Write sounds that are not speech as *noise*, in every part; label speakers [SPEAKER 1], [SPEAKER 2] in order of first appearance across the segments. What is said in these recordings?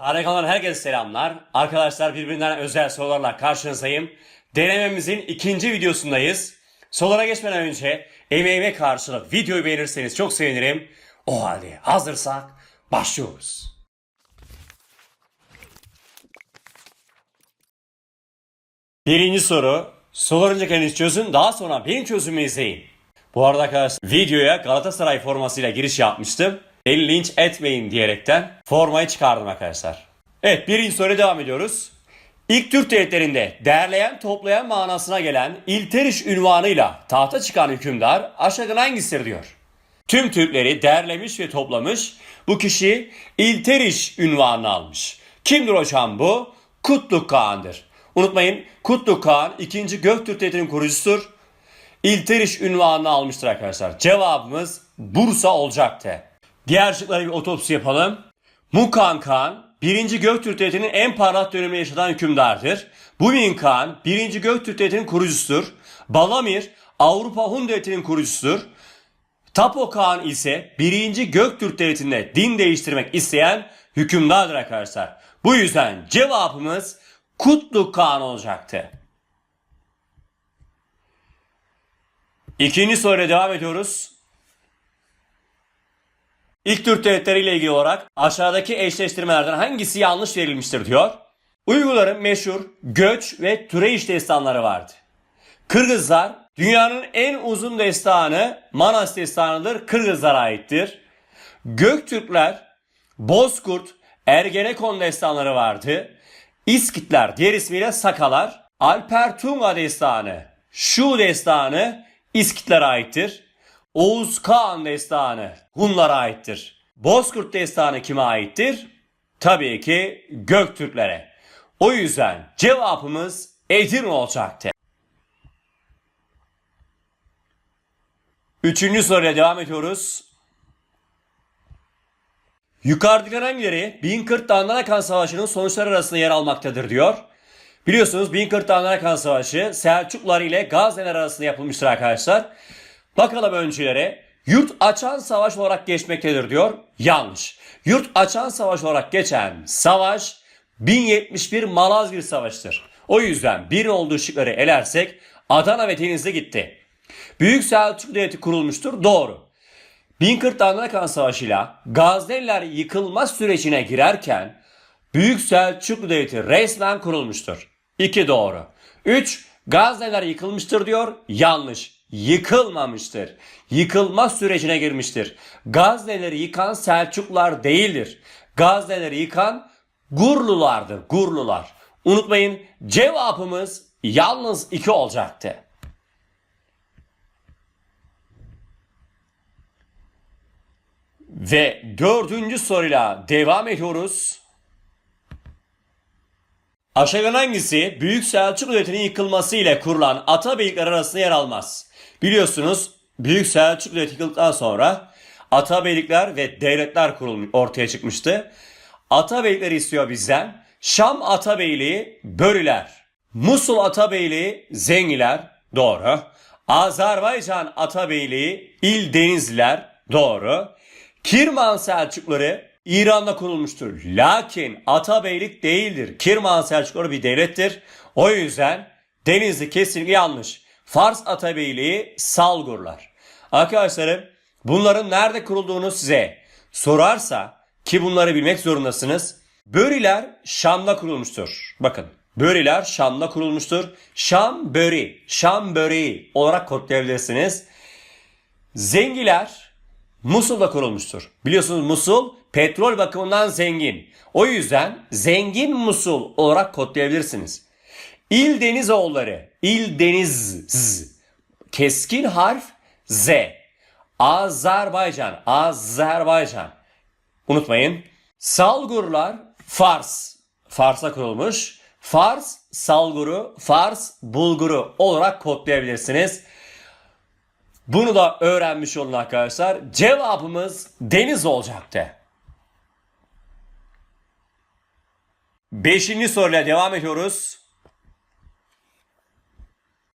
[SPEAKER 1] Harikalar herkese selamlar. Arkadaşlar birbirinden özel sorularla karşınızdayım. Denememizin ikinci videosundayız. Sorulara geçmeden önce emeğime karşılık videoyu beğenirseniz çok sevinirim. O halde hazırsak başlıyoruz. Birinci soru. Soruları önce kendiniz çözün daha sonra benim çözümümü izleyin. Bu arada arkadaşlar videoya Galatasaray formasıyla giriş yapmıştım. Beni linç etmeyin diyerekten formayı çıkardım arkadaşlar. Evet birinci soruya devam ediyoruz. İlk Türk devletlerinde derleyen toplayan manasına gelen İlteriş ünvanıyla tahta çıkan hükümdar aşağıdan hangisidir diyor. Tüm Türkleri derlemiş ve toplamış. Bu kişi İlteriş ünvanını almış. Kimdir hocam bu? Kutluk Kağan'dır. Unutmayın Kutluk Kağan 2. Göktürk Devleti'nin kurucusudur. İlteriş ünvanını almıştır arkadaşlar. Cevabımız Bursa olacaktı. Diğer şıklara bir otopsi yapalım. Mukan Kağan 1. Göktürk Devleti'nin en parlak dönemini yaşatan hükümdardır. Bumin Kağan 1. Göktürk Devleti'nin kurucusudur. Balamir Avrupa Hun Devleti'nin kurucusudur. Tapo Kağan ise 1. Göktürk Devleti'nde din değiştirmek isteyen hükümdardır arkadaşlar. Bu yüzden cevabımız Kutluk Kağan olacaktı. İkinci soruyla devam ediyoruz. İlk Türk devletleri ile ilgili olarak aşağıdaki eşleştirmelerden hangisi yanlış verilmiştir diyor. Uygurların meşhur göç ve türeyiş destanları vardı. Kırgızlar dünyanın en uzun destanı Manas destanıdır. Kırgızlara aittir. Göktürkler Bozkurt, Ergenekon destanları vardı. İskitler diğer ismiyle Sakalar, Alpertunga destanı, Şu destanı İskitlere aittir. Oğuz Kağan destanı Hunlara aittir. Bozkurt destanı kime aittir? Tabii ki Göktürklere. O yüzden cevabımız Edirne olacaktı. Üçüncü soruya devam ediyoruz. Yukarıdakiler hangileri 1040 Dandanakan Savaşı'nın sonuçları arasında yer almaktadır diyor. Biliyorsunuz 1040 Dandanakan Savaşı Selçuklular ile Gaziler arasında yapılmıştır arkadaşlar. Bakalım öncülere. Yurt açan savaş olarak geçmektedir diyor. Yanlış. Yurt açan savaş olarak geçen savaş 1071 Malazgirt Savaşı'dır. O yüzden bir olduğu şıkları elersek Adana ve Denizli gitti. Büyük Selçuklu Devleti kurulmuştur. Doğru. 1040 Dandanakan Savaşı'yla Gazneliler yıkılma sürecine girerken Büyük Selçuklu Devleti resmen kurulmuştur. 2 doğru. 3 Gazneliler yıkılmıştır diyor. Yanlış. Yıkılmamıştır. Yıkılma sürecine girmiştir. Gazneleri yıkan Selçuklular değildir. Gazneleri yıkan Gurlulardır. Gurlular. Unutmayın cevabımız yalnız 2 olacaktı. Ve dördüncü soruyla devam ediyoruz. Aşağıdan hangisi Büyük Selçuklu Devleti'nin yıkılması ile kurulan Atabeylikler arasında yer almaz? Biliyorsunuz Büyük Selçuklu yıkıldıktan sonra Atabeylikler ve devletler kurulmuş ortaya çıkmıştı. Atabeylikleri istiyor bizden. Şam Atabeyliği Börüler. Musul Atabeyliği Zengiler. Doğru. Azerbaycan Atabeyliği İl Denizliler. Doğru. Kirman Selçukları İran'da kurulmuştur. Lakin Atabeylik değildir. Kirman Selçukları bir devlettir. O yüzden Denizli kesinlikle yanlış. Fars Atabeyliği Salgurlar. Arkadaşlarım bunların nerede kurulduğunu size sorarsa ki bunları bilmek zorundasınız. Böriler Şam'da kurulmuştur. Bakın Böriler Şam'da kurulmuştur. Şam böri, Şam böreği olarak kodlayabilirsiniz. Zengiler Musul'da kurulmuştur. Biliyorsunuz Musul petrol bakımından zengin. O yüzden zengin Musul olarak kodlayabilirsiniz. İl Denizoğulları, İl Deniz, Z. keskin harf Z. Azerbaycan, Azerbaycan. Unutmayın. Salgurlar Fars, Fars'a kurulmuş. Fars, Salguru, Fars, Bulguru olarak kodlayabilirsiniz. Bunu da öğrenmiş olun arkadaşlar. Cevabımız deniz olacaktı. Beşinci soruyla devam ediyoruz.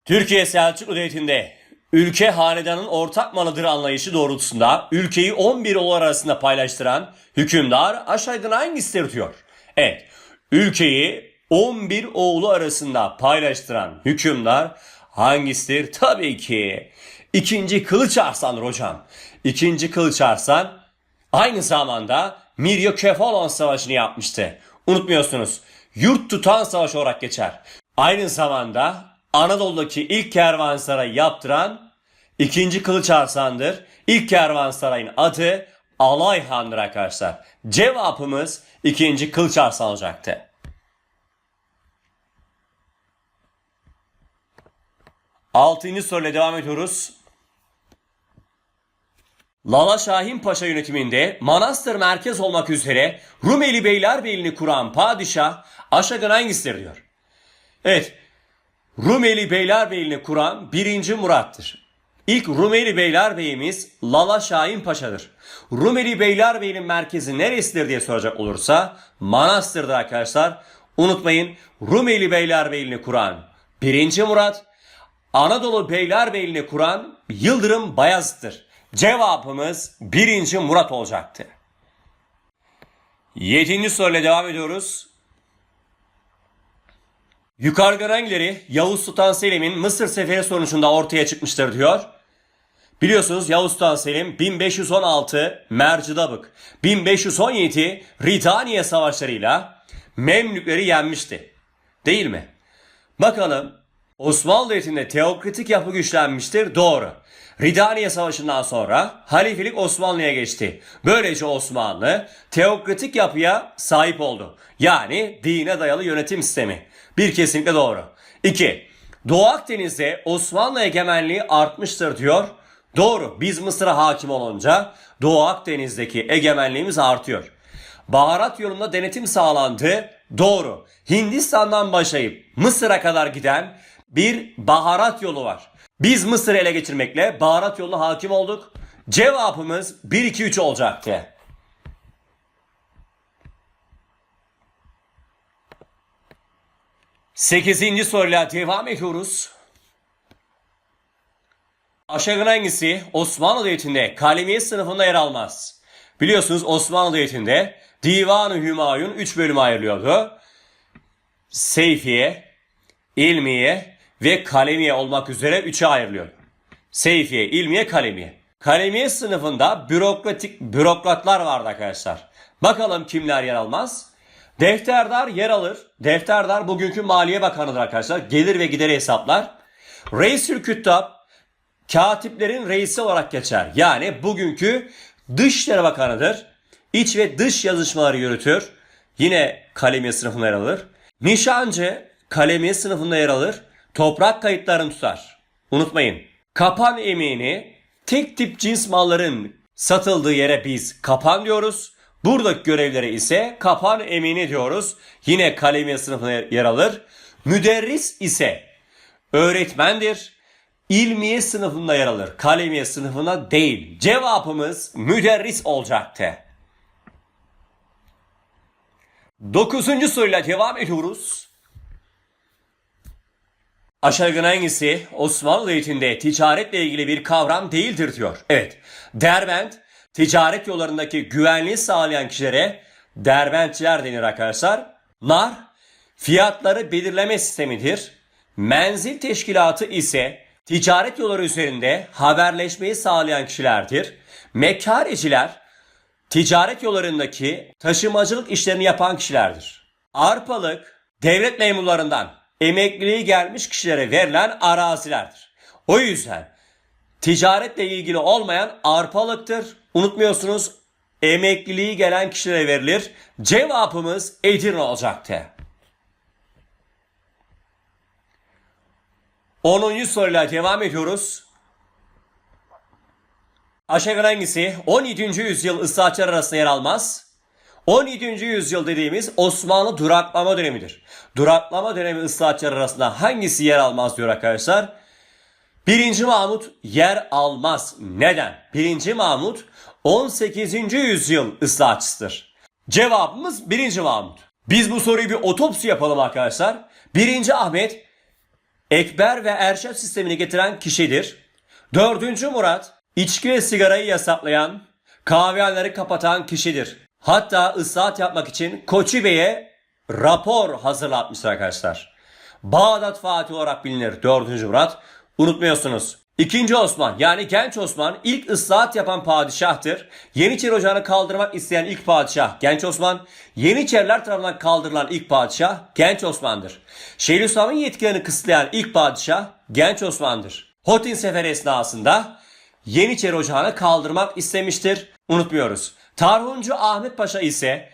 [SPEAKER 1] Türkiye Selçuklu Devleti'nde ülke hanedanın ortak malıdır anlayışı doğrultusunda ülkeyi 11 oğul arasında paylaştıran hükümdar aşağıdan hangisidir diyor. Evet, ülkeyi 11 oğlu arasında paylaştıran hükümdar hangisidir? Tabii ki ikinci Kılıç Arslan'dır hocam. İkinci Kılıç Arslan aynı zamanda Miryokefalon Savaşı'nı yapmıştı. Unutmuyorsunuz. Yurt tutan savaş olarak geçer. Aynı zamanda Anadolu'daki ilk kervansarayı yaptıran ikinci Kılıç Arslan'dır. İlk kervansarayın adı Alayhan'dır arkadaşlar. Cevabımız ikinci Kılıç Arslan olacaktı. Altıncı soruyla devam ediyoruz. Lala Şahin Paşa yönetiminde Manastır merkez olmak üzere Rumeli Beylerbeyliğini kuran padişah aşağıdan hangisidir diyor. Evet, Rumeli Beylerbeyliğini kuran 1. Murat'tır. İlk Rumeli Beylerbeyimiz Lala Şahin Paşa'dır. Rumeli Beylerbeyliğinin merkezi neresidir diye soracak olursa Manastır'dır arkadaşlar. Unutmayın Rumeli Beylerbeyliğini kuran 1. Murat, Anadolu Beylerbeyliğini kuran Yıldırım Bayezid'dir. Cevabımız 1. Murat olacaktı. 7. soruyla devam ediyoruz. Yukarıda hangileri Yavuz Sultan Selim'in Mısır seferi sonucunda ortaya çıkmıştır diyor. Biliyorsunuz Yavuz Sultan Selim 1516 Mercidabık, 1517 Ridaniye savaşlarıyla Memlükleri yenmişti. Değil mi? Bakalım Osmanlı Devleti'nde teokratik yapı güçlenmiştir. Doğru. Ridaniye Savaşı'ndan sonra halifelik Osmanlı'ya geçti. Böylece Osmanlı teokratik yapıya sahip oldu. Yani dine dayalı yönetim sistemi. Bir kesinlikle doğru. İki, Doğu Akdeniz'de Osmanlı egemenliği artmıştır diyor. Doğru. Biz Mısır'a hakim olunca Doğu Akdeniz'deki egemenliğimiz artıyor. Baharat yolunda denetim sağlandı. Doğru. Hindistan'dan başlayıp Mısır'a kadar giden bir baharat yolu var. Biz Mısır'ı ele geçirmekle baharat yoluna hakim olduk. Cevabımız 1-2-3 olacaktı. Sekizinci soruyla devam ediyoruz. Aşağıdan hangisi Osmanlı Devleti'nde kalemiye sınıfında yer almaz? Biliyorsunuz Osmanlı Devleti'nde Divan-ı Hümayun 3 bölüme ayrılıyordu. Seyfiye, İlmiye ve Kalemiye olmak üzere 3'e ayrılıyor. Seyfiye, İlmiye, Kalemiye. Kalemiye sınıfında bürokratik bürokratlar vardı arkadaşlar. Bakalım kimler yer almaz? Defterdar yer alır. Defterdar bugünkü Maliye Bakanı'dır arkadaşlar. Gelir ve gideri hesaplar. Reisül Küttab katiplerin reisi olarak geçer. Yani bugünkü Dışişleri Bakanı'dır. İç ve dış yazışmaları yürütür. Yine kalemiye sınıfında yer alır. Nişancı kalemiye sınıfında yer alır. Toprak kayıtlarını tutar. Unutmayın. Kapan emini tek tip cins malların satıldığı yere biz kapan diyoruz. Buradaki görevlere ise kapan emini diyoruz. Yine kalemiye sınıfına yer alır. Müderris ise öğretmendir. İlmiye sınıfında yer alır. Kalemiye sınıfına değil. Cevabımız müderris olacaktı. Dokuzuncu soruyla devam ediyoruz. Aşağıdan hangisi Osmanlı Devleti'nde ticaretle ilgili bir kavram değildir diyor. Evet. Derbent ticaret yollarındaki güvenliği sağlayan kişilere derbentçiler denir arkadaşlar. Nar fiyatları belirleme sistemidir. Menzil teşkilatı ise ticaret yolları üzerinde haberleşmeyi sağlayan kişilerdir. Mekkareciler ticaret yollarındaki taşımacılık işlerini yapan kişilerdir. Arpalık devlet memurlarından emekliliği gelmiş kişilere verilen arazilerdir. O yüzden ticaretle ilgili olmayan arpalıktır. Unutmuyorsunuz emekliliği gelen kişilere verilir. Cevabımız Edirne olacaktı. 10. soruyla devam ediyoruz. Aşağıdan hangisi 17. yüzyıl ıslahatçılar arasında yer almaz? 17. yüzyıl dediğimiz Osmanlı duraklama dönemidir. Duraklama dönemi ıslahatçılar arasında hangisi yer almaz diyor arkadaşlar. 1. Mahmut yer almaz. Neden? 1. Mahmut 18. yüzyıl ıslahatçısıdır. Cevabımız 1. Mahmut. Biz bu soruyu bir otopsi yapalım arkadaşlar. 1. Ahmet Ekber ve Erşef sistemini getiren kişidir. 4. Murat içki ve sigarayı yasaklayan, kahvehaneleri kapatan kişidir. Hatta ıslahat yapmak için Koçi Bey'e rapor hazırlatmıştır arkadaşlar. Bağdat Fatih olarak bilinir 4. Murat. Unutmuyorsunuz. İkinci Osman yani genç Osman ilk ıslahat yapan padişahtır. Yeniçeri Ocağı'nı kaldırmak isteyen ilk padişah genç Osman. Yeniçeriler tarafından kaldırılan ilk padişah genç Osman'dır. Şeyhülislam'ın yetkilerini kısıtlayan ilk padişah genç Osman'dır. Hotin Seferi esnasında Yeniçeri Ocağı'nı kaldırmak istemiştir. Unutmuyoruz. Tarhuncu Ahmet Paşa ise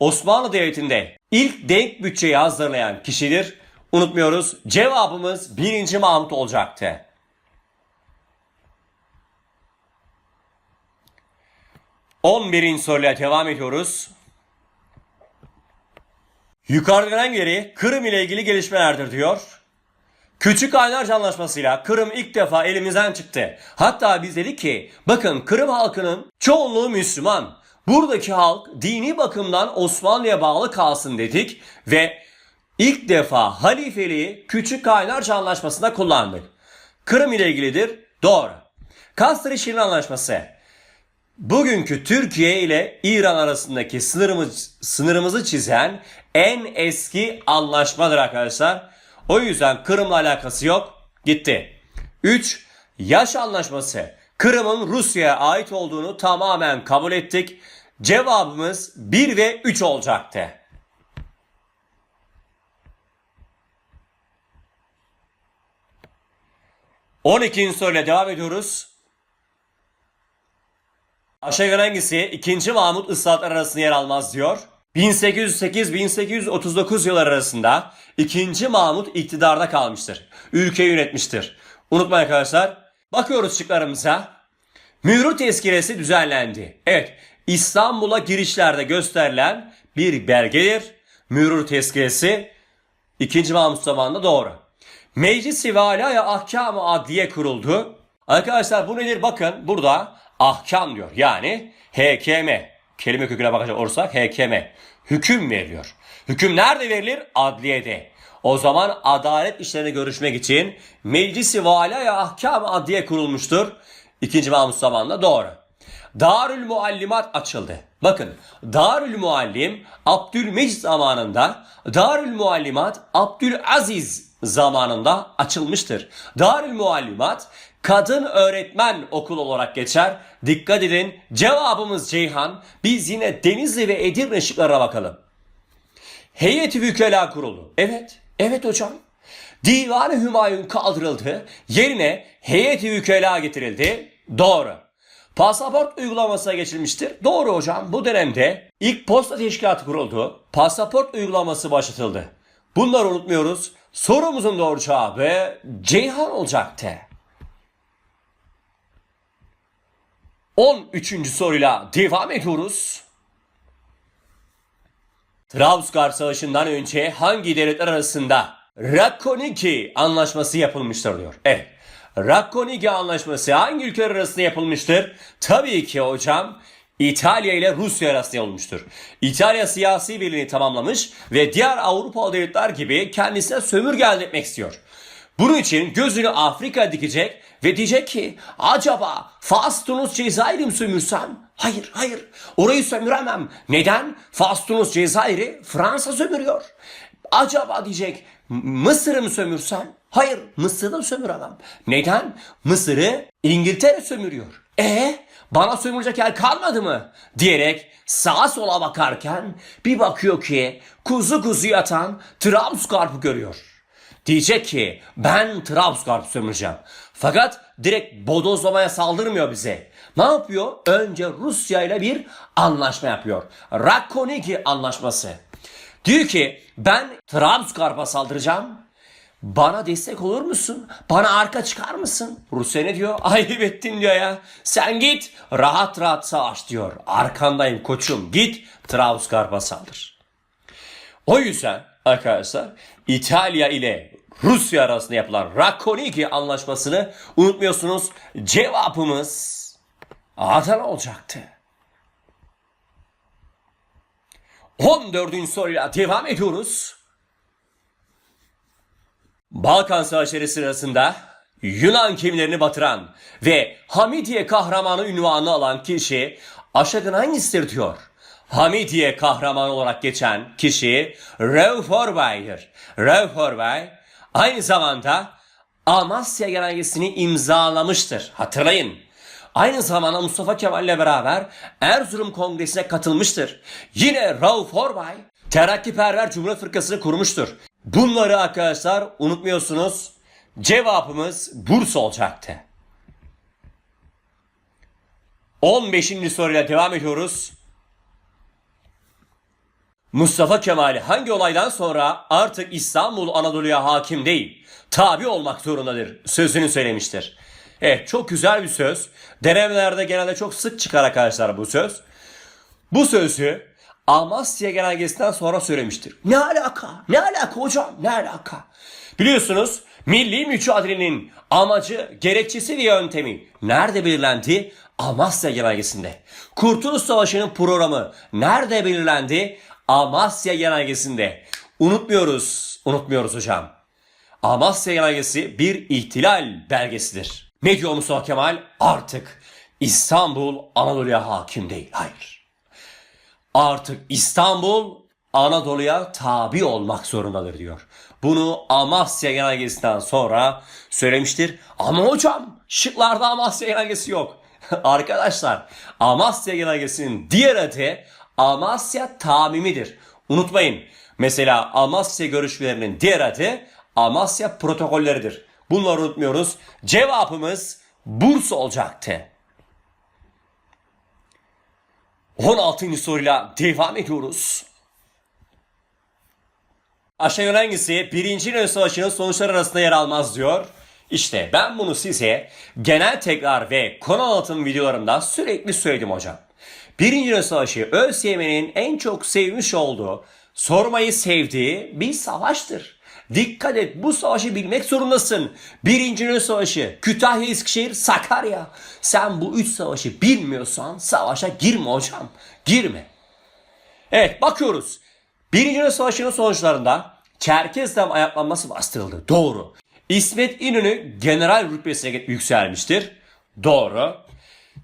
[SPEAKER 1] Osmanlı Devleti'nde ilk denk bütçeyi hazırlayan kişidir. Unutmuyoruz. Cevabımız 1. Mahmut olacaktı. On birinci soruyla devam ediyoruz. Yukarıdan geri Kırım ile ilgili gelişmelerdir diyor. Küçük Aynarca Anlaşması'yla Kırım ilk defa elimizden çıktı. Hatta biz dedik ki bakın Kırım halkının çoğunluğu Müslüman. Buradaki halk dini bakımdan Osmanlı'ya bağlı kalsın dedik ve ilk defa halifeliği Küçük Kaynarca Anlaşması'nda kullandık. Kırım ile ilgilidir. Doğru. Kasr-ı Şirin Anlaşması. Bugünkü Türkiye ile İran arasındaki sınırımız, sınırımızı çizen en eski anlaşmadır arkadaşlar. O yüzden Kırım'la alakası yok. Gitti. 3. Yaş anlaşması. Kırım'ın Rusya'ya ait olduğunu tamamen kabul ettik. Cevabımız 1 ve 3 olacaktı. On ikinci soruyla devam ediyoruz. Aşağıdan hangisi 2. Mahmut ıslahatlar arasında yer almaz diyor. 1808-1839 yıllar arasında 2. Mahmut iktidarda kalmıştır. Ülkeyi yönetmiştir. Unutmayın arkadaşlar. Bakıyoruz şıklarımıza. Mührü tezkiresi düzenlendi. Evet İstanbul'a girişlerde gösterilen bir belgedir. Mührü tezkiresi 2. Mahmut zamanında doğru. Meclis-i Valaya Ahkam-ı Adliye kuruldu. Arkadaşlar bu nedir? Bakın burada ahkam diyor. Yani HKM. Kelime köküne bakacak olursak HKM. Hüküm veriliyor. Hüküm nerede verilir? Adliyede. O zaman adalet işlerini görüşmek için Meclis-i Valaya Ahkam-ı Adliye kurulmuştur. 2. Mahmut zamanında doğru. Darül Muallimat açıldı. Bakın Darül Muallim Abdülmecid zamanında Darül Muallimat Abdülaziz zamanında açılmıştır. Darül Muallimat kadın öğretmen okul olarak geçer. Dikkat edin cevabımız Ceyhan. Biz yine Denizli ve Edirne şıklarına bakalım. Heyeti Vükela kurulu. Evet, evet hocam. Divan-ı Hümayun kaldırıldı. Yerine heyeti vükela getirildi. Doğru. Pasaport uygulamasına geçilmiştir. Doğru hocam. Bu dönemde ilk posta teşkilatı kuruldu. Pasaport uygulaması başlatıldı. Bunları unutmuyoruz. Sorumuzun doğru cevabı Ceyhan olacaktı. 13. soruyla devam ediyoruz. Trabzgar Savaşı'ndan önce hangi devletler arasında Rakoniki Anlaşması yapılmıştır diyor. Evet. Rakoniki Anlaşması hangi ülkeler arasında yapılmıştır? Tabii ki hocam İtalya ile Rusya arasında yapılmıştır. İtalya siyasi birliğini tamamlamış ve diğer Avrupalı devletler gibi kendisine sömürge elde etmek istiyor. Bunun için gözünü Afrika dikecek ve diyecek ki acaba Fas, Tunus, Cezayir'i mi sömürsem? Hayır, hayır. Orayı sömüremem. Neden? Fas, Tunus, Cezayir'i Fransa sömürüyor. Acaba diyecek Mısır'ı mı sömürsem? Hayır, Mısır'ı da sömüremem. Neden? Mısır'ı İngiltere sömürüyor. E bana sömürecek yer kalmadı mı? Diyerek sağa sola bakarken bir bakıyor ki kuzu kuzu yatan Trabzgarp'ı görüyor. Diyecek ki ben Trabzgarp sömüreceğim. Fakat direkt bodozlamaya saldırmıyor bize. Ne yapıyor? Önce Rusya ile bir anlaşma yapıyor. Rakoniki anlaşması. Diyor ki ben Trabzgarp'a saldıracağım. Bana destek olur musun? Bana arka çıkar mısın? Rusya ne diyor? *laughs* Ayıp ettin diyor ya. Sen git rahat rahat savaş diyor. Arkandayım koçum git Trabzgarp'a saldır. O yüzden arkadaşlar İtalya ile Rusya arasında yapılan Rakoniki anlaşmasını unutmuyorsunuz. Cevabımız Adana olacaktı. 14. soruyla devam ediyoruz. Balkan Savaşları sırasında Yunan gemilerini batıran ve Hamidiye kahramanı ünvanını alan kişi aşağıdan hangisidir diyor. Hamidiye kahramanı olarak geçen kişi Rauf Orbay'dır. Rauf Orbay aynı zamanda Amasya Genelgesi'ni imzalamıştır. Hatırlayın. Aynı zamanda Mustafa Kemal ile beraber Erzurum Kongresi'ne katılmıştır. Yine Rauf Orbay Terakkiperver Cumhuriyet Fırkası'nı kurmuştur. Bunları arkadaşlar unutmuyorsunuz. Cevabımız Bursa olacaktı. 15. soruyla devam ediyoruz. Mustafa Kemal hangi olaydan sonra artık İstanbul Anadolu'ya hakim değil, tabi olmak zorundadır sözünü söylemiştir. Evet çok güzel bir söz. Denemelerde genelde çok sık çıkar arkadaşlar bu söz. Bu sözü Amasya Genelgesi'nden sonra söylemiştir. Ne alaka? Ne alaka hocam? Ne alaka? Biliyorsunuz milli mücadelenin amacı, gerekçesi ve yöntemi nerede belirlendi? Amasya Genelgesi'nde. Kurtuluş Savaşı'nın programı nerede belirlendi? Amasya Genelgesi'nde. Unutmuyoruz, unutmuyoruz hocam. Amasya Genelgesi bir ihtilal belgesidir. Ne diyor Mustafa Kemal? Artık İstanbul Anadolu'ya hakim değil. Hayır. Artık İstanbul Anadolu'ya tabi olmak zorundadır diyor. Bunu Amasya Genelgesi'nden sonra söylemiştir. Ama hocam şıklarda Amasya Genelgesi yok. *laughs* Arkadaşlar Amasya Genelgesi'nin diğer adı Amasya Tamimidir. Unutmayın. Mesela Amasya görüşmelerinin diğer adı Amasya protokolleridir. Bunları unutmuyoruz. Cevabımız Bursa olacaktı. 16. soruyla devam ediyoruz. Aşağı hangisi Birinci Dünya Savaşı'nın sonuçları arasında yer almaz diyor. İşte ben bunu size genel tekrar ve konu anlatım videolarımda sürekli söyledim hocam. Birinci Dünya Savaşı ÖSYM'nin en çok sevmiş olduğu, sormayı sevdiği bir savaştır. Dikkat et bu savaşı bilmek zorundasın. Birinci Dünya Savaşı, Kütahya, Eskişehir, Sakarya. Sen bu üç savaşı bilmiyorsan savaşa girme hocam. Girme. Evet bakıyoruz. Birinci Dünya Savaşı'nın sonuçlarında Çerkezlem ayaklanması bastırıldı. Doğru. İsmet İnönü general rütbesine yükselmiştir. Doğru.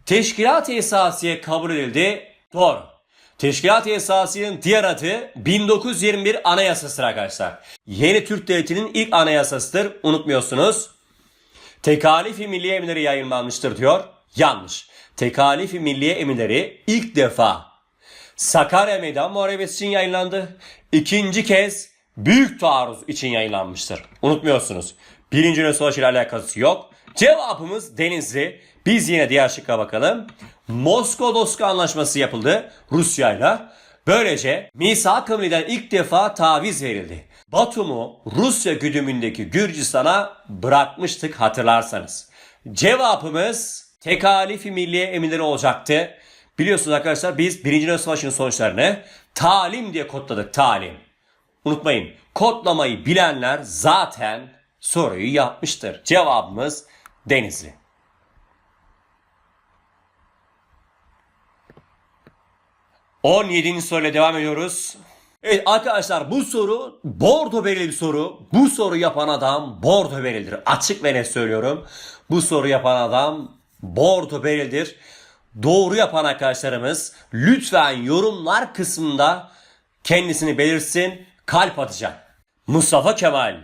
[SPEAKER 1] Teşkilat-ı Esasiye kabul edildi. Doğru. Teşkilat-ı Esasiye'nin diğer adı 1921 Anayasası'dır arkadaşlar. Yeni Türk Devleti'nin ilk anayasasıdır. Unutmuyorsunuz. Tekalifi Milliye Emirleri yayınlanmıştır diyor. Yanlış. Tekalifi Milliye Emirleri ilk defa Sakarya Meydan Muharebesi için yayınlandı. İkinci kez Büyük Taarruz için yayınlanmıştır. Unutmuyorsunuz. Birinci Dünya ile alakası yok. Cevabımız Denizli. Biz yine diğer şıkka bakalım. Moskova-Doska Anlaşması yapıldı Rusya ile. Böylece Misak-ı Milli'den ilk defa taviz verildi. Batum'u Rusya güdümündeki Gürcistan'a bırakmıştık hatırlarsanız. Cevabımız tekalifi milliye emirleri olacaktı. Biliyorsunuz arkadaşlar biz Birinci Dünya Savaşı'nın sonuçlarını talim diye kodladık talim. Unutmayın kodlamayı bilenler zaten soruyu yapmıştır. Cevabımız Denizli. 17. soruyla devam ediyoruz. Evet arkadaşlar bu soru bordo bereli bir soru. Bu soru yapan adam bordo berelidir. Açık ve net söylüyorum. Bu soru yapan adam bordo berelidir. Doğru yapan arkadaşlarımız lütfen yorumlar kısmında kendisini belirsin kalp atacak. Mustafa Kemal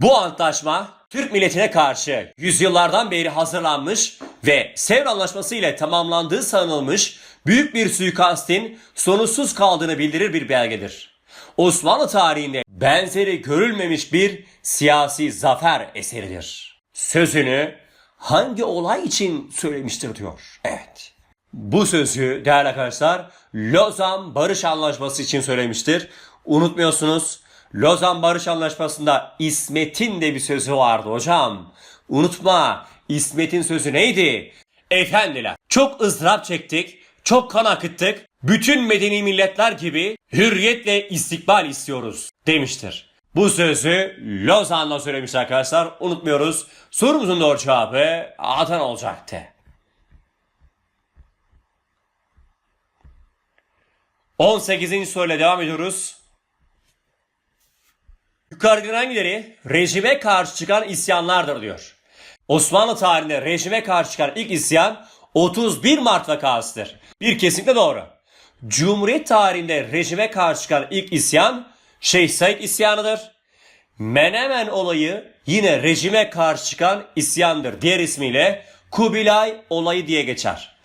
[SPEAKER 1] bu antlaşma Türk milletine karşı yüzyıllardan beri hazırlanmış ve Sevr Anlaşması ile tamamlandığı sanılmış büyük bir suikastin sonuçsuz kaldığını bildirir bir belgedir. Osmanlı tarihinde benzeri görülmemiş bir siyasi zafer eseridir. Sözünü hangi olay için söylemiştir diyor. Evet. Bu sözü değerli arkadaşlar Lozan Barış Anlaşması için söylemiştir. Unutmuyorsunuz Lozan Barış Anlaşması'nda İsmet'in de bir sözü vardı hocam. Unutma İsmet'in sözü neydi? Efendiler çok ızdırap çektik, çok kan akıttık. Bütün medeni milletler gibi hürriyet ve istikbal istiyoruz demiştir. Bu sözü Lozan'da söylemiş arkadaşlar. Unutmuyoruz. Sorumuzun doğru cevabı Adana olacaktı. 18. soruyla devam ediyoruz. Yukarıdakilerin hangileri rejime karşı çıkan isyanlardır diyor. Osmanlı tarihinde rejime karşı çıkan ilk isyan 31 Mart vakasıdır. Bir kesinlikle doğru. Cumhuriyet tarihinde rejime karşı çıkan ilk isyan Şeyh Said isyanıdır. Menemen olayı yine rejime karşı çıkan isyandır. Diğer ismiyle Kubilay olayı diye geçer.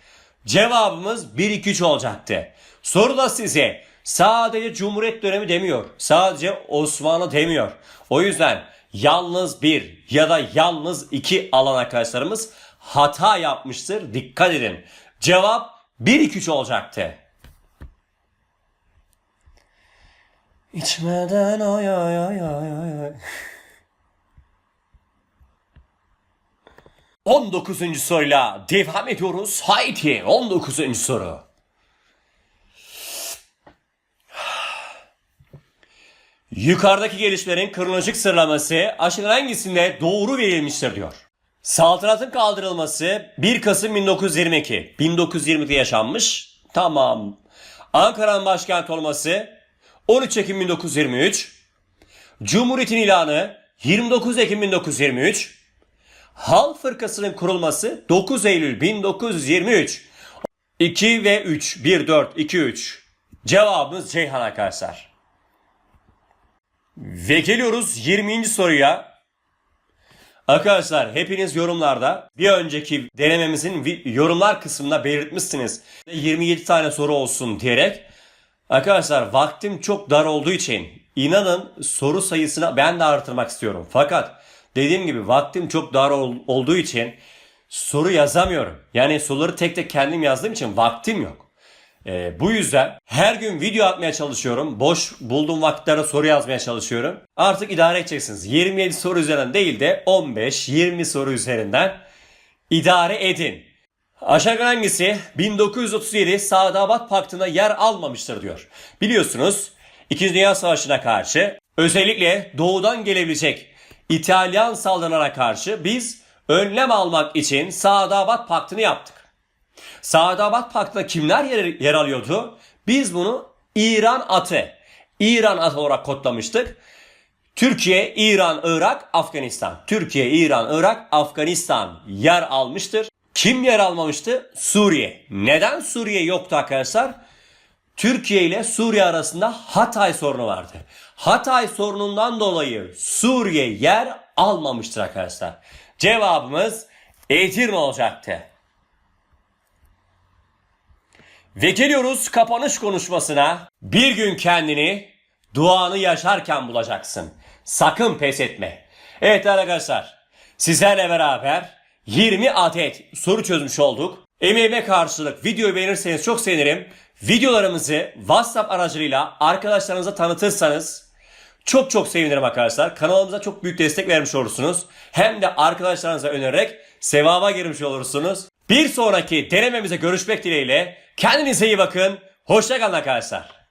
[SPEAKER 1] Cevabımız 1-2-3 olacaktı. Soru da size sadece Cumhuriyet dönemi demiyor. Sadece Osmanlı demiyor. O yüzden yalnız bir ya da yalnız iki alan arkadaşlarımız hata yapmıştır. Dikkat edin. Cevap 1-2-3 olacaktı. İçmeden ay ay ay ay ay ay. 19. soruyla devam ediyoruz. Haydi 19. soru. Yukarıdaki gelişmelerin kronolojik sıralaması aşağıdan hangisinde doğru verilmiştir diyor. Saltanatın kaldırılması 1 Kasım 1922. 1920'de yaşanmış. Tamam. Ankara'nın başkent olması 13 Ekim 1923. Cumhuriyetin ilanı 29 Ekim 1923. Hal Fırkası'nın kurulması 9 Eylül 1923. 2 ve 3. 1, 4, 2, 3. Cevabımız Ceyhan arkadaşlar. Ve geliyoruz 20. soruya. Arkadaşlar hepiniz yorumlarda bir önceki denememizin yorumlar kısmında belirtmişsiniz. 27 tane soru olsun diyerek. Arkadaşlar vaktim çok dar olduğu için inanın soru sayısını ben de artırmak istiyorum. Fakat dediğim gibi vaktim çok dar ol- olduğu için soru yazamıyorum. Yani soruları tek tek kendim yazdığım için vaktim yok. Ee, bu yüzden her gün video atmaya çalışıyorum. Boş bulduğum vakitlerde soru yazmaya çalışıyorum. Artık idare edeceksiniz. 27 soru üzerinden değil de 15-20 soru üzerinden idare edin. Aşağıdan hangisi 1937 Sadabat Paktı'na yer almamıştır diyor. Biliyorsunuz 2. Dünya Savaşı'na karşı özellikle doğudan gelebilecek İtalyan saldırılara karşı biz önlem almak için Sadabat Paktı'nı yaptık. Sadabat Paktı'da kimler yer, yer alıyordu? Biz bunu İran atı, İran atı olarak kodlamıştık. Türkiye, İran, Irak, Afganistan. Türkiye, İran, Irak, Afganistan yer almıştır. Kim yer almamıştı? Suriye. Neden Suriye yoktu arkadaşlar? Türkiye ile Suriye arasında Hatay sorunu vardı. Hatay sorunundan dolayı Suriye yer almamıştır arkadaşlar. Cevabımız Edirne olacaktı. Ve geliyoruz kapanış konuşmasına. Bir gün kendini duanı yaşarken bulacaksın. Sakın pes etme. Evet arkadaşlar sizlerle beraber 20 adet soru çözmüş olduk. Emeğime karşılık videoyu beğenirseniz çok sevinirim. Videolarımızı WhatsApp aracılığıyla arkadaşlarınıza tanıtırsanız çok çok sevinirim arkadaşlar. Kanalımıza çok büyük destek vermiş olursunuz. Hem de arkadaşlarınıza önererek sevaba girmiş olursunuz. Bir sonraki denememize görüşmek dileğiyle. Kendinize iyi bakın. Hoşçakalın arkadaşlar.